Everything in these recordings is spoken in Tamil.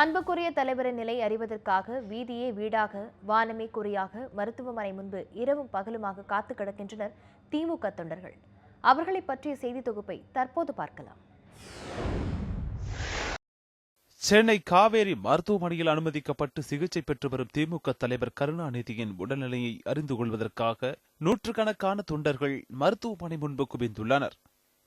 அன்புக்குரிய தலைவரின் நிலை அறிவதற்காக வீதியே வீடாக வானமே குறியாக மருத்துவமனை முன்பு இரவும் பகலுமாக காத்து கிடக்கின்றனர் திமுக தொண்டர்கள். அவர்களை பற்றிய செய்தி தொகுப்பை தற்போது பார்க்கலாம். சென்னை காவேரி மருத்துவமனையில் அனுமதிக்கப்பட்டு சிகிச்சை பெற்று வரும் திமுக தலைவர் கருணாநிதியின் உடல்நிலையை அறிந்து கொள்வதற்காக நூற்றுக்கணக்கான தொண்டர்கள் மருத்துவமனை முன்பு குவிந்துள்ளனர்.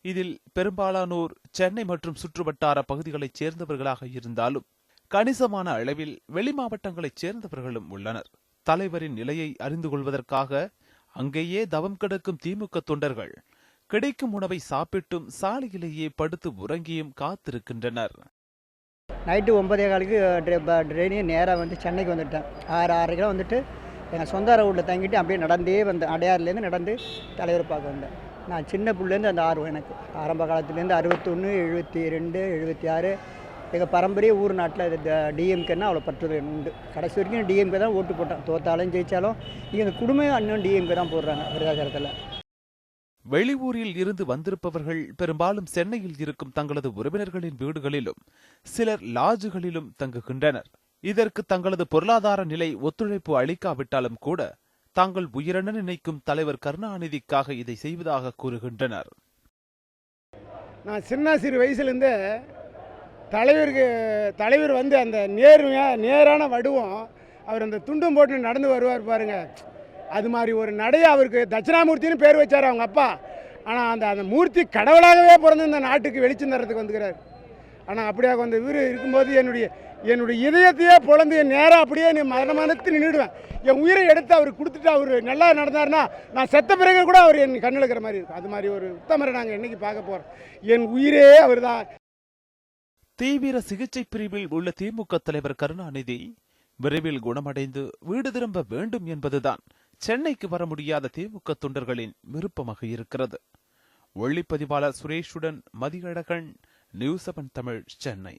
இதில் பெரும்பாலானோர் சென்னை மற்றும் சுற்றுவட்டார பகுதிகளைச் சேர்ந்தவர்களாக இருந்தாலும் கணிசமான அளவில் வெளி மாவட்டங்களைச் சேர்ந்தவர்களும் உள்ளனர். தலைவரின் நிலையை அறிந்து கொள்வதற்காக அங்கேயே தவம் கிடக்கும் திமுக தொண்டர்கள் கிடைக்கும் உணவை சாப்பிட்டும் சாலையிலேயே படுத்து உறங்கியும் காத்திருக்கின்றனர். நைட்டு ஒன்பதே காலுக்கு ட்ரெயினே நேராக வந்து சென்னைக்கு வந்துட்டேன். ஆறு ஆறரைக்கெலாம் வந்துட்டு எங்கள் சொந்த ஊரில் தங்கிட்டு அப்படியே நடந்தே வந்தேன் அடையாறுலேருந்து நடந்து தலைவர் பார்க்க வந்தேன். நான் சின்ன பிள்ளைலேருந்து அந்த ஆர்வம் எனக்கு. ஆரம்ப காலத்துலேருந்து அறுபத்தொன்று எழுபத்தி ரெண்டு எழுபத்தி ஆறு எங்கள் பரம்பரையே ஊர் நாட்டில் டிஎம்கேன்னா அவ்வளோ பற்று உண்டு. கடைசி வரைக்கும் டிஎம்கே தான் ஓட்டு போட்டேன். தோத்தாலும் ஜெயித்தாலும் இங்கே இந்த குடும்பம் அண்ணன் டிஎம்கே தான் போடுறாங்க விருதாச்சலத்தில். வெளியூரில் இருந்து வந்திருப்பவர்கள் பெரும்பாலும் சென்னையில் இருக்கும் தங்களது உறவினர்களின் வீடுகளிலும் சிலர் லாட்ஜுகளிலும் தங்குகின்றனர். இதற்கு தங்களது பொருளாதார நிலை ஒத்துழைப்பு அளிக்காவிட்டாலும் கூட தாங்கள் உயிரென நினைக்கும் தலைவர் கருணாநிதிக்காக இதை செய்வதாக கூறுகின்றனர். நான் சின்ன சிறு வயசுலேருந்தே தலைவருக்கு தலைவர் வந்து அந்த நேர்மையாக நேரான வடுவம் அவர் அந்த துண்டும் போட்டு நடந்து வருவார் பாருங்கள் அது மாதிரி ஒரு நடையை அவருக்கு தட்சிணாமூர்த்தின்னு பேர் வச்சார் அவங்க அப்பா. ஆனால் அந்த அந்த மூர்த்தி கடவுளாகவே பிறந்து இந்த நாட்டுக்கு வெளிச்சம் தரத்துக்கு வந்துக்கிறார். ஆனால் அப்படியாக அந்த இவர் இருக்கும்போது என்னுடைய என்னுடைய இதயத்தையே பொழந்து என் நேராக அப்படியே நீ மரணமானத்து நின்றுடுவேன். என் உயிரை எடுத்து அவர் கொடுத்துட்டு அவர் நல்லா நடந்தாருன்னா நான் செத்த பிறகு கூட அவர் என் கண்ணில் இருக்கிற மாதிரி இருக்கும். அது மாதிரி ஒரு உத்தமரை நாங்கள் என்றைக்கு பார்க்க போகிறோம் என் உயிரே அவர் தான் தீவிர சிகிச்சை பிரிவில் உள்ள திமுக தலைவர் கருணாநிதி விரைவில் குணமடைந்து வீடு திரும்ப வேண்டும் என்பதுதான் சென்னைக்கு வர முடியாத திமுக தொண்டர்களின் விருப்பமாக இருக்கிறது. ஒளிப்பதிவாளர் சுரேஷுடன் மதியழகன் நியூஸ் செவன் தமிழ் சென்னை.